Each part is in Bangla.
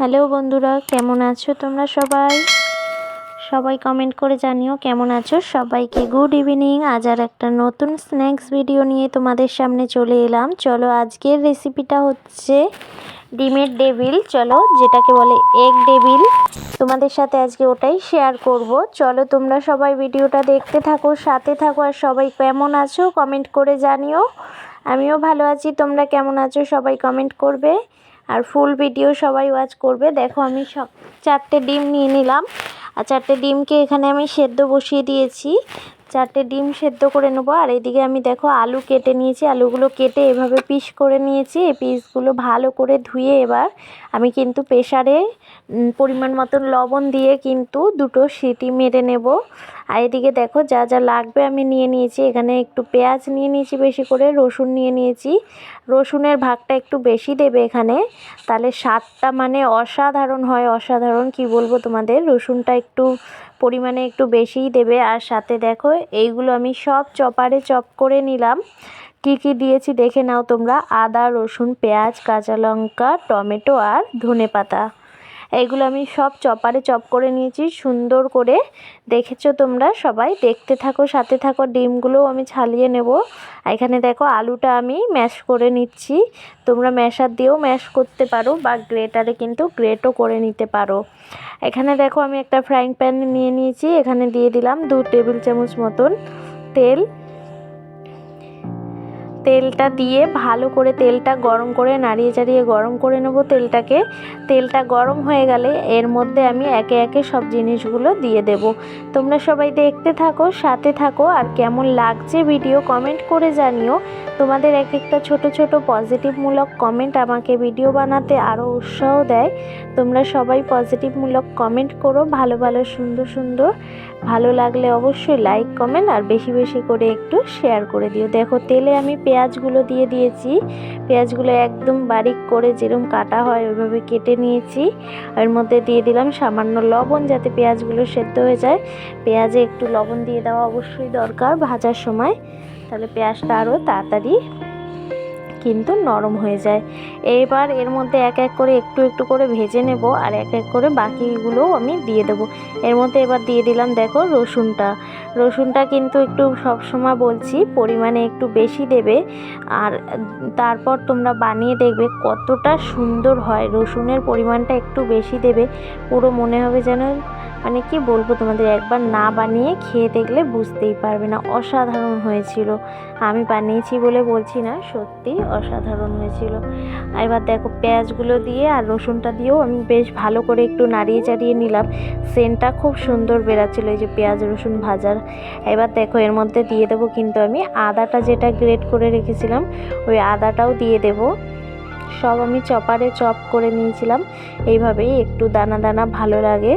হ্যালো বন্ধুরা, কেমন আছো তোমরা সবাই? সবাই কমেন্ট করে জানিও কেমন আছো? সবাইকে গুড ইভিনিং আজ আর একটা নতুন স্ন্যাক্স ভিডিও নিয়ে তোমাদের সামনে চলে এলাম। চলো আজকের রেসিপিটা হচ্ছে ডিমের ডেভিল চলো, যেটাকে বলে এগ ডেভিল তোমাদের সাথে আজকে ওটাই শেয়ার করব। চলো, তোমরা সবাই ভিডিওটা দেখতে থাকো, সাথে থাকো, আর সবাই কেমন আছো? কমেন্ট করে জানিও। আমিও ভালো আছি, তোমরা কেমন আছো সবাই কমেন্ট করবে। আর ফুল ভিডিও সবাই ওয়াচ করবে। দেখো আমি সব চারটে ডিম নিয়ে নিলাম। আর চারটে ডিমকে এখানে আমি সেদ্ধ বসিয়ে দিয়েছি। চারটে ডিম সেদ্ধ করে নেব। আর এদিকে আমি দেখো আলু কেটে নিয়েছি। আলুগুলো কেটে এভাবে পিস করে নিয়েছি। এই পিসগুলো ভালো করে ধুয়ে এবার আমি কিন্তু প্রেশারে পরিমাণ মতন লবণ দিয়ে কিন্তু দুটো সিটি মেরে নেব। আর এদিকে দেখো, যা যা লাগবে আমি নিয়ে নিয়েছি। এখানে একটু পেঁয়াজ নিয়ে নিয়েছি বেশি করে, রসুন নিয়ে নিয়েছি। রসুনের ভাগটা একটু বেশি দেবে এখানে। তাহলে স্বাদটা মানে অসাধারণ হয়, অসাধারণ কি বলব তোমাদের? রসুনটা একটু পরিমাণে একটু বেশিই দেবে। আর সাথে দেখো, এইগুলো আমি সব চপারে চপ করে নিলাম। কি কি দিয়েছি দেখে নাও তোমরা? আদা, রসুন, পেঁয়াজ, কাঁচা লঙ্কা, টমেটো আর ধনে পাতা এইগুলো আমি সব চপারে চপ করে নিয়েছি, সুন্দর করে। দেখেছ তোমরা সবাই? দেখতে থাকো, সাথে থাকো, ডিমগুলোও আমি ছালিয়ে নেব। এখানে দেখো আলুটা আমি ম্যাশ করে নিচ্ছি। তোমরা ম্যাশার দিয়েও ম্যাশ করতে পারো বা গ্রেটারে কিন্তু গ্রেটও করে নিতে পারো। এখানে দেখো আমি একটা ফ্রাইং প্যান নিয়ে নিয়েছি। এখানে দিয়ে দিলাম দু টেবিল চামচ মতন তেল। তেলটা দিয়ে ভালো করে তেলটা গরম করে নাড়িয়ে চাড়িয়ে গরম করে নেব তেলটাকে। তেলটা গরম হয়ে গেলে এর মধ্যে আমি একে একে সব জিনিসগুলো দিয়ে দেব। তোমরা সবাই দেখতে থাকো, সাথে থাকো, আর কেমন লাগছে ভিডিও কমেন্ট করে জানিও। তোমাদের এক একটা ছোট ছোট পজিটিভমূলক কমেন্ট আমাকে ভিডিও বানাতে আরও উৎসাহ দেয়। তোমরা সবাই পজিটিভমূলক কমেন্ট করো, ভালো ভালো, সুন্দর সুন্দর। ভালো লাগলে অবশ্যই লাইক, কমেন্ট, আর বেশি বেশি করে একটু শেয়ার করে দিও। দেখো, তেলে আমি পেঁয়াজগুলো দিয়ে দিয়েছি। পেঁয়াজগুলো একদম বারিক করে যেরকম কাটা হয় ওইভাবে কেটে নিয়েছি। এর মধ্যে দিয়ে দিলাম সামান্য লবণ যাতে পেঁয়াজগুলো সেদ্ধ হয়ে যায়। পেঁয়াজে একটু লবণ দিয়ে দেওয়া অবশ্যই দরকার ভাজার সময়। তাহলে পেঁয়াজটা আরও তাড়াতাড়ি কিন্তু নরম হয়ে যায়। এবার এর মধ্যে এক এক করে একটু একটু করে ভেজে নেব আর এক এক করে বাকিগুলোও আমি দিয়ে দেব। এর মধ্যে এবার দিয়ে দিলাম দেখো রসুনটা। রসুনটা কিন্তু একটু সবসময় বলছি পরিমাণে একটু বেশি দেবে আর তারপর তোমরা বানিয়ে দেখবে কতটা সুন্দর হয়। রসুনের পরিমাণটা একটু বেশি দেবে। পুরো মনে হবে যেন মানে কি বলব তোমাদের, একবার না বানিয়ে খেয়ে দেখলে বুঝতেই পারবে না, অসাধারণ হয়েছিল। আমি বানিয়েছি বলে বলছি না, সত্যি অসাধারণ হয়েছিল। এবার দেখো পেঁয়াজগুলো দিয়ে আর রসুনটা দিয়েও আমি বেশ ভালো করে একটু নাড়িয়ে চাড়িয়ে নিলাম। সেন্টটা খুব সুন্দর বেরাচ্ছিলো এই যে পেঁয়াজ, রসুন ভাজার। এবার দেখো এর মধ্যে দিয়ে দেবো কিন্তু আমি আদাটা যেটা গ্রেট করে রেখেছিলাম, ওই আদাটাও দিয়ে দেবো। সব আমি চপারে চপ করে নিয়েছিলাম, এইভাবেই একটু দানা দানা ভালো লাগে।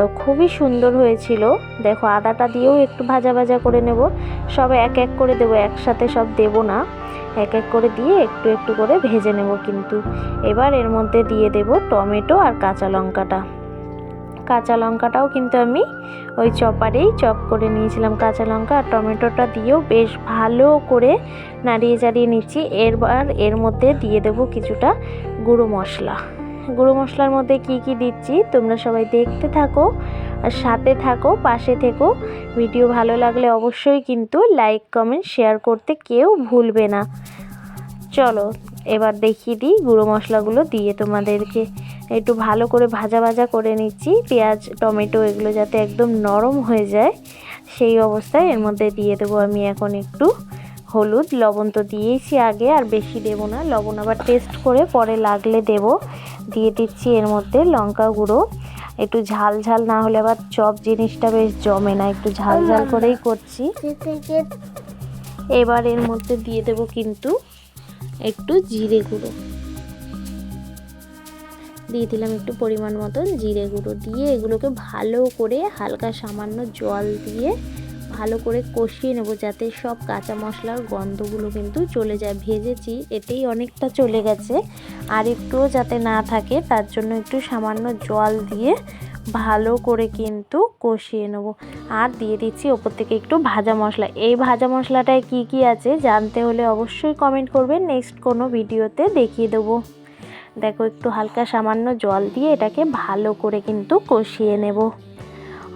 তো খুবই সুন্দর হয়েছিল। দেখো, আদাটা দিয়েও একটু ভাজা ভাজা করে নেব। সব এক এক করে দেবো, একসাথে সব দেব না। এক এক করে দিয়ে একটু একটু করে ভেজে নেব কিন্তু। এবার এর মধ্যে দিয়ে দেব টমেটো আর কাঁচা লঙ্কাটা। কাঁচা লঙ্কাটাও কিন্তু আমি ওই চপারেই চপ করে নিয়েছিলাম কাঁচা লঙ্কা আর টমেটোটা দিয়েও বেশ ভালো করে নাড়িয়ে চাড়িয়ে নিচ্ছি। এরবার এর মধ্যে দিয়ে দেব কিছুটা গুঁড়ো মশলা। গুঁড়ো মশলার মধ্যে কি কি দিচ্ছি, তোমরা সবাই দেখতে থাকো আর সাথে থাকো, পাশে থেকো। ভিডিও ভালো লাগলে অবশ্যই কিন্তু লাইক, কমেন্ট, শেয়ার করতে কেউ ভুলবে না। চলো, এবার দেখিয়ে দিই গুঁড়ো মশলাগুলো দিয়ে তোমাদেরকে। একটু ভালো করে ভাজা ভাজা করে নিচ্ছি। পেঁয়াজ, টমেটো এগুলো যাতে একদম নরম হয়ে যায়, সেই অবস্থায় এর মধ্যে দিয়ে দেবো আমি এখন একটু। হলুদ লবণ তো দিয়েছি আগে আর বেশি দেবো না। লবণ আবার টেস্ট করে পরে লাগলে দেব। দিয়ে দিচ্ছি এর মধ্যে লঙ্কা গুঁড়ো। একটু ঝাল ঝাল না হলে আবার চপ জিনিসটা বেশ জমে না। একটু ঝাল ঝাল করেই করছি। এবার এর মধ্যে দিয়ে দেব কিন্তু একটু জিরে গুঁড়ো। দিয়ে দিলাম একটু পরিমাণ মতন জিরে গুঁড়ো। দিয়ে এগুলোকে ভালো করে হালকা সামান্য জল দিয়ে ভালো করে কষিয়ে নেব যাতে সব কাঁচা মশলার গন্ধগুলো কিন্তু চলে যায়। ভেজেছি, এতেই অনেকটা চলে গেছে। আর একটুও যাতে না থাকে, তার জন্য একটু সামান্য জল দিয়ে ভালো করে কিন্তু কষিয়ে নেব। আর দিয়ে দিচ্ছি ওপর থেকে একটু ভাজা মশলা। এই ভাজা মশলাটায় কি কি আছে জানতে হলে অবশ্যই কমেন্ট করবেন। নেক্সট কোনো ভিডিওতে দেখিয়ে দেবো। দেখো, একটু হালকা সামান্য জল দিয়ে এটাকে ভালো করে কিন্তু কষিয়ে নেব।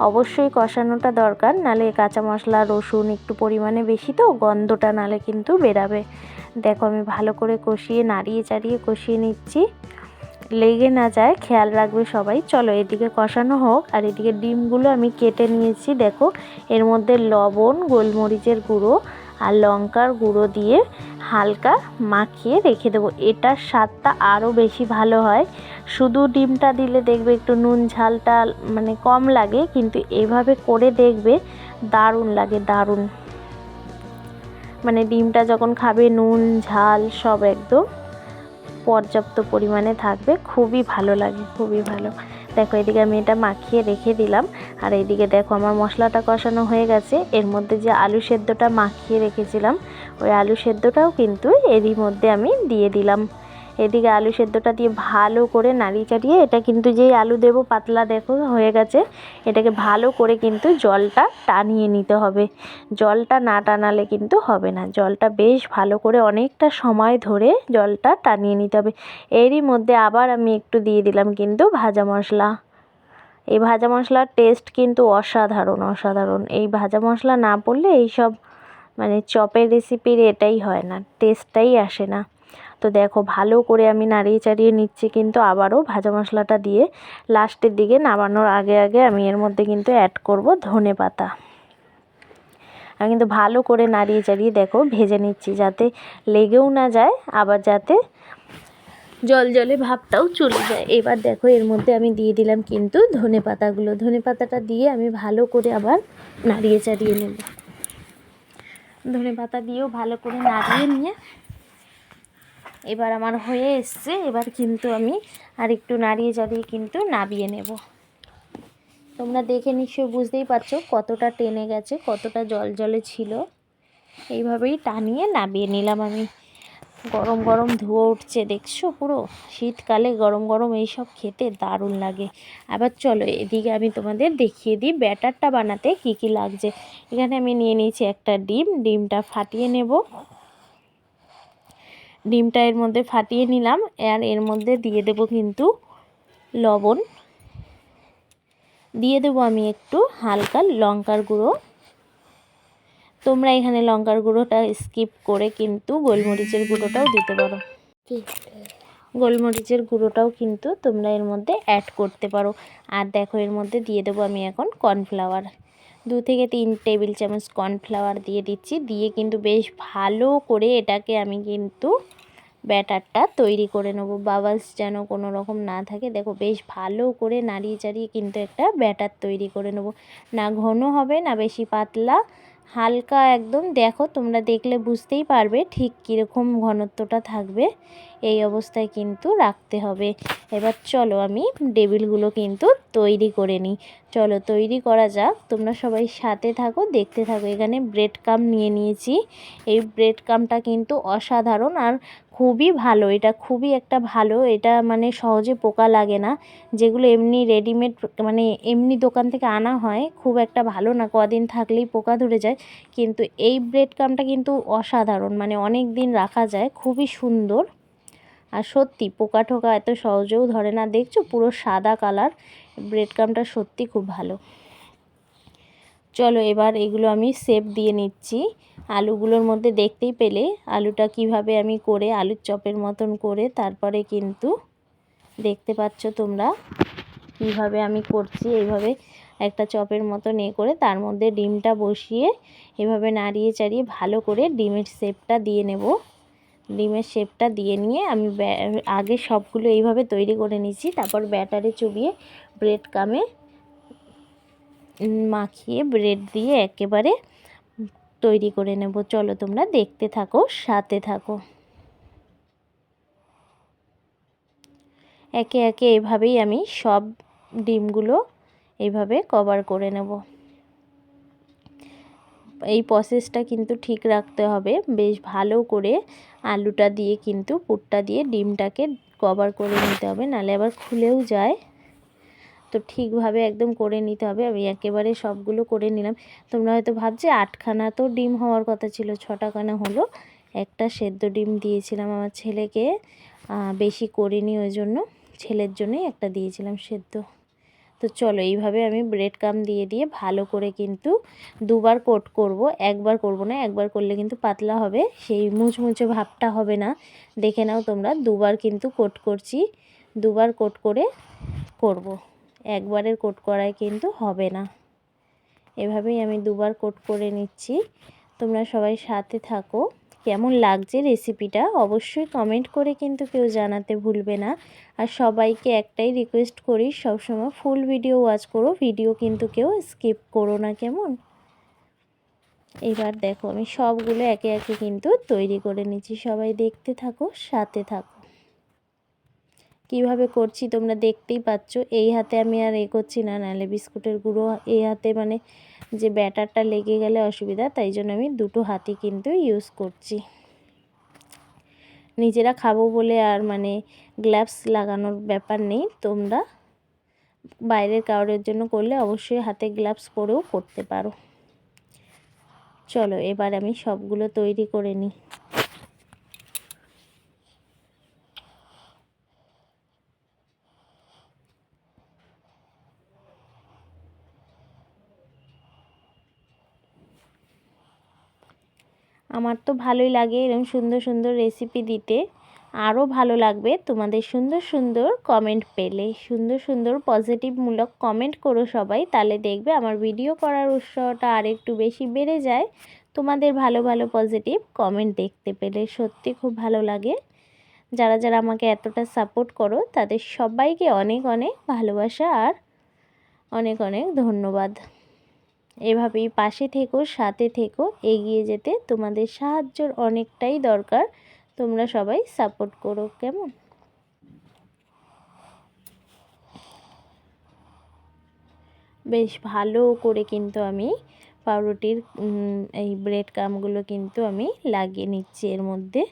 অবশ্যই কষানোটা দরকার, নালে কাঁচা মশলা, রসুন একটু পরিমাণে বেশি তো, গন্ধটা নালে কিন্তু বেরাবে। দেখো আমি ভালো করে কষিয়ে, নাড়িয়ে চাড়িয়ে কষিয়ে নিচ্ছি। লেগে না যায়, খেয়াল রাখবে সবাই। চলো এদিকে কষানো হোক, আর এদিকে ডিমগুলো আমি কেটে নিয়েছি, দেখো। এর মধ্যে লবণ, গোলমরিচের গুঁড়ো আর লঙ্কার গুঁড়ো দিয়ে হালকা মাখিয়ে রেখে দেবো। এটার স্বাদটা আরও বেশি ভালো হয়। শুধু ডিমটা দিলে দেখবে একটু নুন ঝালটা মানে কম লাগে, কিন্তু এভাবে করে দেখবে দারুণ লাগে, দারুণ। মানে ডিমটা যখন খাবে, নুন, ঝাল সব একদম পর্যাপ্ত পরিমাণে থাকবে। খুবই ভালো লাগে, খুবই ভালো। দেখো, এদিকে আমি এটা মাখিয়ে রেখে দিলাম। আর এইদিকে দেখো, আমার মশলাটা কষানো হয়ে গেছে। এর মধ্যে যে আলু সেদ্ধটা মাখিয়ে রেখেছিলাম, ওই আলু সেদ্ধটাও কিন্তু এরই মধ্যে আমি দিয়ে দিলাম। এদিকে আলু সেদ্ধটা দিয়ে ভালো করে নাড়িয়ে চাড়িয়ে, এটা কিন্তু যেই আলু দেবো পাতলা দেখো হয়ে গেছে, এটাকে ভালো করে কিন্তু জলটা টানিয়ে নিতে হবে। জলটা না টানালে কিন্তু হবে না, জলটা বেশ ভালো করে অনেকটা সময় ধরে জলটা টানিয়ে নিতে হবে। এরই মধ্যে আবার আমি একটু দিয়ে দিলাম কিন্তু ভাজা মশলা। এই ভাজা মশলার টেস্ট কিন্তু অসাধারণ অসাধারণ। এই ভাজা মশলা না পড়লে এইসব মানে চপের রেসিপির এটাই হয় না টেস্টটাই আসে না। তো দেখো ভালো করে আমি নাড়িয়ে চাড়িয়ে নিচ্ছি কিন্তু আবারও ভাজা মশলাটা দিয়ে লাস্টের দিকে নামানোর আগে আগে আমি এর মধ্যে কিন্তু অ্যাড করব ধনে পাতা। আমি কিন্তু ভালো করে নাড়িয়ে চাড়িয়ে দেখো ভেজে নিচ্ছি যাতে লেগেও না যায়, আবার যাতে জল জলে ভাবটাও চলে যায়। এবার দেখো এর মধ্যে আমি দিয়ে দিলাম কিন্তু ধনে পাতাগুলো। ধনে পাতাটা দিয়ে আমি ভালো করে আবার নাড়িয়ে চাড়িয়ে নেব। ধনে পাতা দিয়েও ভালো করে নাড়িয়ে নিয়ে এবার আমার হয়ে এসছে, এবার কিন্তু আমি আর একটু নাড়িয়ে চাড়িয়ে কিন্তু নাবিয়ে নেব। তোমরা দেখে নিশ্চয়ই বুঝতেই পারছ কতটা টেনে গেছে, কতটা জল জলে ছিল। এইভাবেই টানিয়ে নাবিয়ে নিলাম আমি। গরম গরম ধুয়ো উঠছে, দেখছ পুরো? শীতকালে গরম গরম এইসব খেতে দারুণ লাগে। আবার চলো এদিকে আমি তোমাদের দেখিয়ে দিই ব্যাটারটা বানাতে কি কি লাগছে। এখানে আমি নিয়ে নিয়েছি একটা ডিম, ডিমটা ফাটিয়ে নেব। ডিমটা এর মধ্যে ফাটিয়ে নিলাম, আর এর মধ্যে দিয়ে দেব কিন্তু লবণ। দিয়ে দেবো আমি একটু হালকা লঙ্কার গুঁড়ো। তোমরা এখানে লঙ্কার গুঁড়োটা স্কিপ করে কিন্তু গোলমরিচের গুঁড়োটাও দিতে পারো। গোলমরিচের গুঁড়োটাও কিন্তু তোমরা এর মধ্যে অ্যাড করতে পারো। আর দেখো এর মধ্যে দিয়ে দেবো আমি এখন কর্নফ্লাওয়ার দু থেকে তিন টেবিল চামচ কর্নফ্লাওয়ার দিয়ে দিচ্ছি। দিয়ে কিন্তু বেশ ভালো করে এটাকে আমি কিন্তু ব্যাটারটা তৈরি করে নেব। বাবলস যেন কোনো রকম না থাকে। দেখো, বেশ ভালো করে নাড়িয়ে চাড়িয়ে কিন্তু একটা ব্যাটার তৈরি করে নেব। না ঘন হবে, না বেশি পাতলা। হালকা একদম, দেখো তোমরা দেখলে বুঝতেই পারবে ঠিক কীরকম ঘনত্বটা থাকবে। এই অবস্থায় কিন্তু রাখতে হবে। এবার চলো আমি টেবিলগুলো কিন্তু তৈরি করে নিই। চলো তৈরি করা যাক। তোমরা সবাই সাথে থাকো, দেখতে থাকো। এখানে ব্রেড কাম নিয়ে নিয়েছি। এই ব্রেড কামটা কিন্তু অসাধারণ। আর খুবই ভালো, এটা খুবই একটা ভালো, এটা মানে সহজে পোকা লাগে না। যেগুলো এমনি রেডিমেড মানে এমনি দোকান থেকে আনা হয়, খুব একটা ভালো না, কদিন থাকলেই পোকা ধরে যায়। কিন্তু এই ব্রেড কামটা কিন্তু অসাধারণ মানে অনেক দিন রাখা যায়, খুবই সুন্দর। আর সত্যি, পোকা ঠোকা এত সহজেও ধরে না। দেখছ পুরো সাদা কালার ব্রেড কামটা সত্যি খুব ভালো। চলো এবার এগুলো আমি সেপ দিয়ে নিচ্ছি। আলুগুলোর মধ্যে দেখতেই পেলে আলুটা কীভাবে আমি করে আলুর চপের মতন করে তারপরে কিন্তু দেখতে পাচ্ছ তোমরা কীভাবে আমি করছি। এইভাবে একটা চপের মতন এ করে তার মধ্যে ডিমটা বসিয়ে এভাবে নাড়িয়ে চাড়িয়ে ভালো করে ডিমের শেপটা দিয়ে নেব। ডিমের শেপটা দিয়ে নিয়ে আমি আগে সবগুলো এইভাবে তৈরি করে নিচ্ছি তারপর ব্যাটারে চুবিয়ে ব্রেড কামে মাখিয়ে ব্রেড দিয়ে একেবারে তৈরি করে নেব। চলো তোমরা দেখতে থাকো, সাথে থাকো। একে একে এভাবেই আমি সব ডিমগুলো এইভাবে কভার করে নেব। এই প্রসেসটা কিন্তু ঠিক রাখতে হবে। বেশ ভালো করে আলুটা দিয়ে কিন্তু পুরটা দিয়ে ডিমটাকে কভার করে নিতে হবে, নালে আবার খুলেও যায়। তো ঠিকভাবে একদম করে নিতে হবে। আমি একেবারে সবগুলো করে নিলাম। তোমরা হয়তো ভাবছে, আটখানা তো ডিম হওয়ার কথা ছিল ছটা খানা হলো। একটা সেদ্ধ ডিম দিয়েছিলাম আমার ছেলেকে। বেশি করিনি ওই জন্য। ছেলের জন্যই একটা দিয়েছিলাম সেদ্ধ। তো চলো, এইভাবে আমি ব্রেড কাম দিয়ে দিয়ে ভালো করে কিন্তু দুবার কোট করব। একবার করব না, একবার করলে কিন্তু পাতলা হবে। সেই মুচমুচে ভাবটা হবে না। দেখে নাও তোমরা, দুবার কিন্তু কোট করছি। দুবার কোট করে করব। একবারের কোট করায় কিন্তু হবে না। এভাবেই আমি দুবার কোট করে নিচ্ছি। তোমরা সবাই সাথে থাকো। কেমন লাগছে রেসিপিটা অবশ্যই কমেন্ট করে কিন্তু কেউ জানাতে ভুলবে না। আর সবাইকে একটাই রিকোয়েস্ট করি, সবসময় ফুল ভিডিও ওয়াচ করো, ভিডিও কিন্তু কেউ স্কিপ করো না কেমন? এবার দেখো, আমি সবগুলো একে একে কিন্তু তৈরি করে নিচ্ছি। সবাই দেখতে থাকো, সাথে থাকো। কীভাবে করছি তোমরা দেখতেই পাচ্ছ। এই হাতে আমি আর এ করছি না, নাহলে বিস্কুটের গুঁড়ো এই হাতে মানে যে ব্যাটারটা লেগে গেলে অসুবিধা, তাই জন্য আমি দুটো হাতই কিন্তু ইউজ করছি। নিজেরা খাব বলে আর মানে গ্লাভস লাগানোর ব্যাপার নেই, তোমরা বাইরের কাউরের জন্য করলে অবশ্যই হাতে গ্লাভস পরেও করতে পারো। চলো, এবার আমি সবগুলো তৈরি করে নিই। আমার তো ভালোই লাগে এরকম সুন্দর সুন্দর রেসিপি দিতে। আরও ভালো লাগবে তোমাদের সুন্দর সুন্দর কমেন্ট পেলে। সুন্দর সুন্দর পজিটিভমূলক কমেন্ট করো সবাই, তাহলে দেখবে আমার ভিডিও করার উৎসাহটা আর একটু বেশি বেড়ে যায়। তোমাদের ভালো ভালো পজিটিভ কমেন্ট দেখতে পেলে সত্যি খুব ভালো লাগে। যারা যারা আমাকে এতটা সাপোর্ট করো, তাদের সবাইকে অনেক অনেক ভালোবাসা আর অনেক অনেক ধন্যবাদ। এভাবেই পাশে থেকো, সাথে থেকো, এগিয়ে যেতে তোমাদের সাহায্যর অনেকটাই দরকার। তোমরা সবাই সাপোর্ট করো, কেমন? বেশ ভালো করে কিন্তু আমি পাউরুটির এই ব্রেড কামগুলো কিন্তু আমি লাগিয়ে নিচ্ছি এর মধ্যে।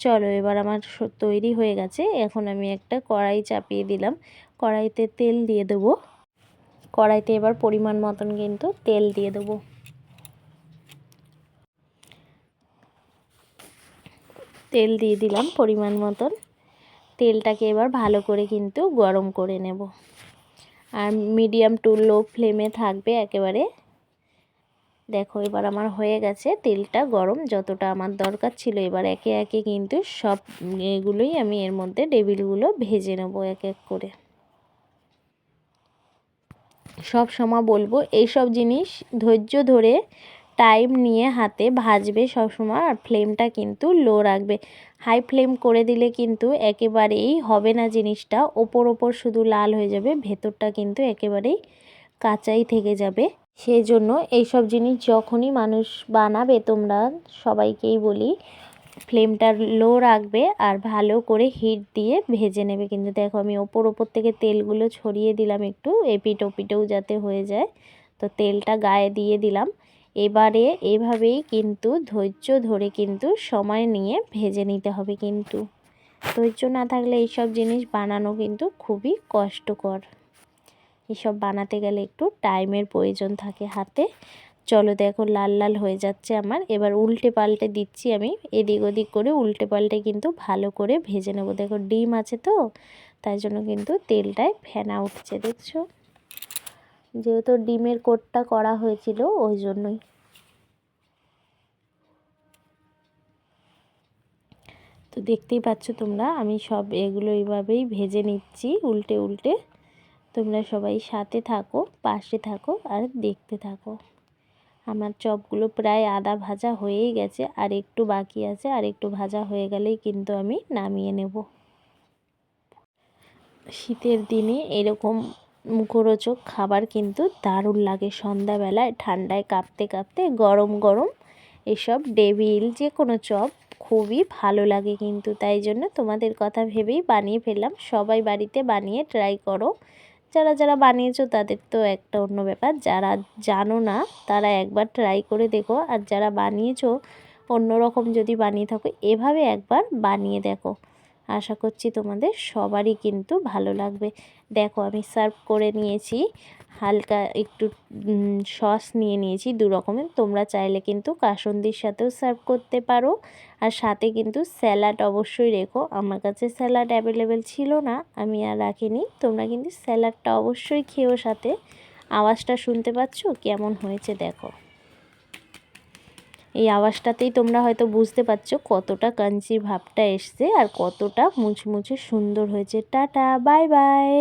চলো এবার আমার তৈরি হয়ে গেছে। এখন আমি একটা কড়াই চাপিয়ে দিলাম। কড়াইতে তেল দিয়ে দেবো। কড়াইতে এবার পরিমাণ মতন কিন্তু তেল দিয়ে দেবো। তেল দিয়ে দিলাম পরিমাণ মতন। তেলটাকে এবার ভালো করে কিন্তু গরম করে নেব। আর মিডিয়াম টু লো ফ্লেমে থাকবে একেবারে। দেখো এবার আমার হয়ে গেছে, তেলটা গরম যতটা আমার দরকার ছিল। এবার একে একে কিন্তু সব এগুলোই আমি এর মধ্যে টেবিলগুলো ভেজে নেব এক এক করে। সব সময় বলব, এইসব জিনিস ধৈর্য ধরে টাইম নিয়ে হাতে ভাজবে সবসময় আর ফ্লেমটা কিন্তু লো রাখবে। হাই ফ্লেম করে দিলে কিন্তু একেবারেই হবে না জিনিসটা, ওপর ওপর শুধু লাল হয়ে যাবে, ভেতরটা কিন্তু একেবারেই কাঁচাই থেকে যাবে। সেই জন্য এইসব জিনিস যখনই মানুষ বানাবে, তোমরা সবাইকেই বলি ফ্লেমটা লো রাখবে আর ভালো করে হিট দিয়ে ভেজে নেবে। কিন্তু দেখো আমি ওপর ওপর থেকে তেলগুলো ছড়িয়ে দিলাম একটু, এপিট ওপিটেও যাতে হয়ে যায়। তো তেলটা গায়ে দিয়ে দিলাম। এবারে এভাবেই কিন্তু ধৈর্য ধরে কিন্তু সময় নিয়ে ভেজে নিতে হবে কিন্তু। ধৈর্য না থাকলে এইসব জিনিস বানানো কিন্তু খুবই কষ্টকর। এসব বানাতে গেলে একটু টাইমের প্রয়োজন থাকে হাতে। চলো দেখো লাল লাল হয়ে যাচ্ছে আমার। এবার উল্টে পাল্টে দিচ্ছি আমি। এদিক ওদিক করে উল্টে পাল্টে কিন্তু ভালো করে ভেজে নেব। দেখো ডিম আছে তো, তাই জন্য কিন্তু তেলটায় ফেনা উঠছে, দেখছ? যেহেতু ডিমের কোটটা করা হয়েছিল, ওই জন্যই। তো দেখতেই পাচ্ছ তোমরা, আমি সব এগুলো এইভাবেই ভেজে নিচ্ছি উল্টে উল্টে। তোমরা সবাই সাথে থাকো, পাশে থাকো আর দেখতে থাকো। আমার চপগুলো প্রায় আদা ভাজা হয়েই গেছে, আর একটু বাকি আছে, আর একটু ভাজা হয়ে গেলেই কিন্তু আমি নামিয়ে নেব। শীতের দিনে এরকম মুখরোচক খাবার কিন্তু দারুণ লাগে। সন্ধ্যাবেলায় ঠান্ডায় কাঁপতে কাঁপতে গরম গরম এসব ডেবিল যে কোনো চপ খুবই ভালো লাগে কিন্তু, তাই জন্য তোমাদের কথা ভেবেই বানিয়ে ফেললাম। সবাই বাড়িতে বানিয়ে ট্রাই করো। যারা যারা বানিয়েছো তাদের তো একটা অন্য ব্যাপার। যারা জানো না, তারা একবার ট্রাই করে দেখো। আর যারা বানিয়েছো, অন্যরকম যদি বানিয়ে থাকো, এভাবে একবার বানিয়ে দেখো। আশা করছি তোমাদের সবারই কিন্তু ভালো লাগবে। দেখো আমি সার্ভ করে নিয়েছি। হালকা একটু সস নিয়ে নিয়েছি দু রকমের। তোমরা চাইলে কিন্তু কাসন্দির সাথেও সার্ভ করতে পারো। আর সাথে কিন্তু স্যালাড অবশ্যই রেখো। আমার কাছে স্যালাড অ্যাভেলেবেল ছিল না, আমি আর রাখিনি। তোমরা কিন্তু স্যালাডটা অবশ্যই খেয়েও সাথে। আওয়াজটা শুনতে পাচ্ছ? কেমন হয়েছে দেখো। এই আওয়াজটাতেই তোমরা হয়তো বুঝতে পারছ কতটা কাঞ্চি ভাবটা এসছে আর কতটা মুচমুচে সুন্দর হয়েছে। Tata, bye bye.